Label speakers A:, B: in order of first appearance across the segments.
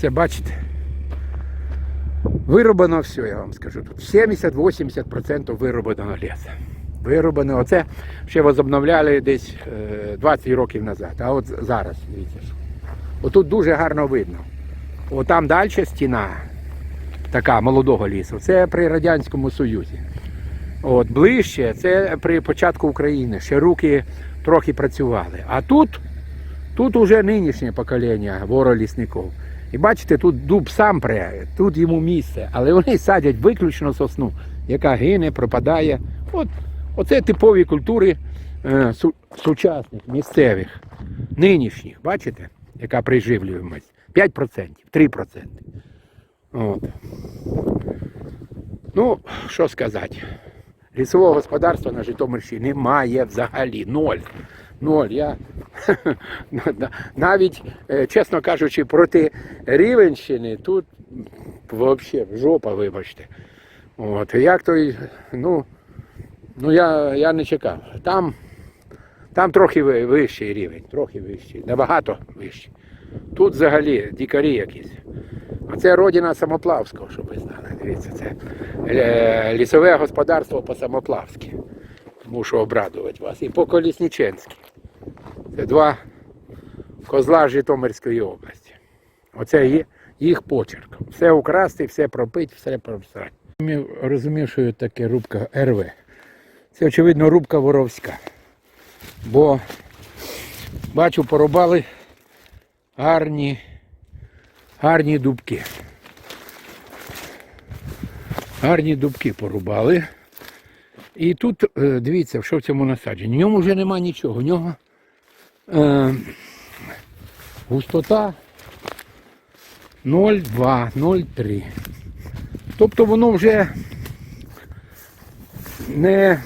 A: Це бачите. Вироблено все, я вам скажу. Тут 70-80% вироблено лісу. Вироблено. Оце ще возобновляли десь е, 20 років назад. А от зараз, дивіться. Отут дуже гарно видно. Отам далі стіна така молодого лісу. Це при Радянському Союзі. От, ближче, це при початку України. Ще руки трохи працювали. А тут, тут уже нинішнє покоління воролісників. І бачите, тут дуб сам пре, тут йому місце, але вони садять виключно сосну, яка гине, пропадає. От, оце типові культури е, су- сучасних, місцевих, нинішніх. Бачите, яка приживлюємость? 5%, 3%. От. Ну, що сказати. Лісового господарства на Житомирщині немає взагалі. Ноль. Ноль. Я навіть, е, чесно кажучи, проти Рівенщини тут взагалі жопа, вибачте. От. Як той, ну, ну я, я не чекав. Там, там трохи вищий рівень, трохи вищий, набагато вищий. Тут взагалі дікарі якісь. А це родина Самоплавського, щоб ви знали. Дивіться, це е, лісове господарство по Самоплавськи. Мушу обрадувати вас. І по Колісніченськи. Це два козла Житомирської області. Оце є їх почерк. Все украсти, все пропити, все просрати. Розумів, що таке рубка РВ. Це, очевидно, рубка воровська. Бо бачу, порубали гарні, гарні дубки. Гарні дубки порубали. І тут, е, дивіться, що в цьому насадженні. В ньому вже нема нічого. В нього е, густота 0,2, 0,3. Тобто воно вже не,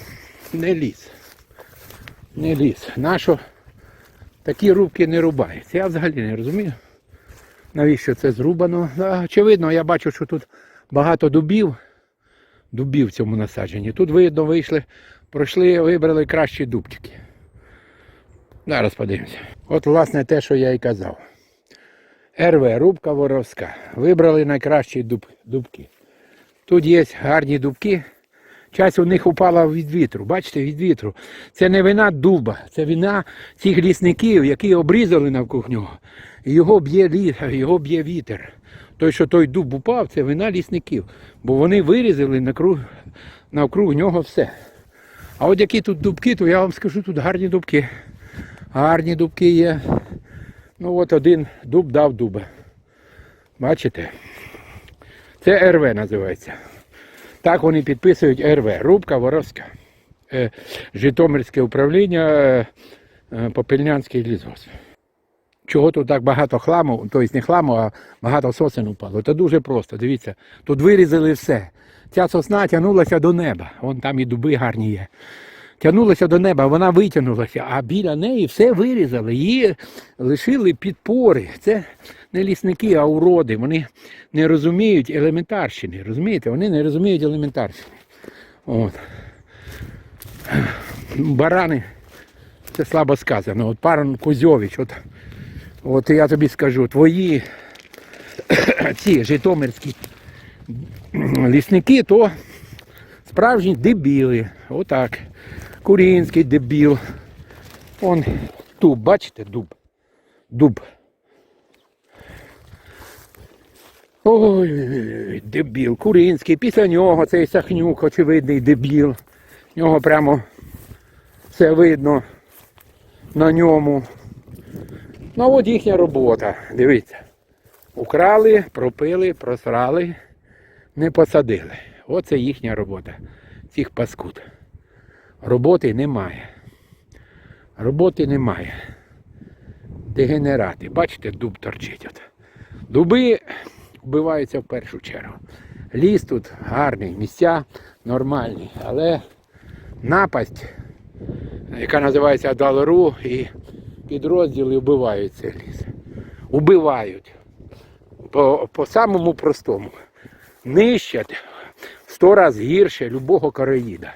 A: не ліс. Не ліс. Нащо такі рубки не рубаються? Я взагалі не розумію. Навіщо це зрубано? Очевидно, я бачу, що тут багато дубів. Дубів в цьому насадженні. Тут видно, вийшли, пройшли, вибрали кращі дубчики. Зараз подивимося. От, власне, те, що я і казав. РВ, рубка воровська. Вибрали найкращі дуб, дубки. Тут є гарні дубки. Часть у них упала від вітру. Бачите, від вітру. Це не вина дуба, це вина цих лісників, які обрізали навкруг нього. Його б'є ліс, його б'є вітер. Той, що той дуб упав, це вина лісників. Бо вони вирізали накруг, навкруг нього все. А от які тут дубки, то я вам скажу, тут гарні дубки. Гарні дубки є. Ну от один дуб дав дуба. Бачите? Це РВ називається. Так вони підписують РВ. Рубка Воровська. Е, Житомирське управління, е, е, Попельнянський лісгосп. Чого тут так багато хламу, тобто не хламу, а багато сосен упало. Це дуже просто. Дивіться, тут вирізали все. Ця сосна тягнулася до неба. Вон там і дуби гарні є. Тягнулася до неба, вона витягнулася, а біля неї все вирізали. Її лишили підпори. Це не лісники, а уроди. Вони не розуміють елементарщини. Розумієте? Вони не розуміють елементарщини. От. Барани, це слабо сказано. От пан Кузьович, от, от я тобі скажу, твої ці житомирські лісники, то справжні дебіли. Отак. Курінський дебіл. Он дуб, бачите, дуб. Дуб. Ой, дебіл, Курінський, після нього цей Сахнюк, очевидний дебіл. Нього прямо все видно на ньому. Ну от їхня робота. Дивіться. Украли, пропили, просрали, не посадили. Оце їхня робота. Цих паскуд. Роботи немає. Роботи немає. Дегенерати. Бачите, дуб торчить. От. Дуби вбиваються в першу чергу. Ліс тут гарний, місця нормальні, але напасть, яка називається Адалеру, і підрозділи вбивають цей ліс. Убивають. По, по самому простому. Нищать сто разів гірше любого короїда.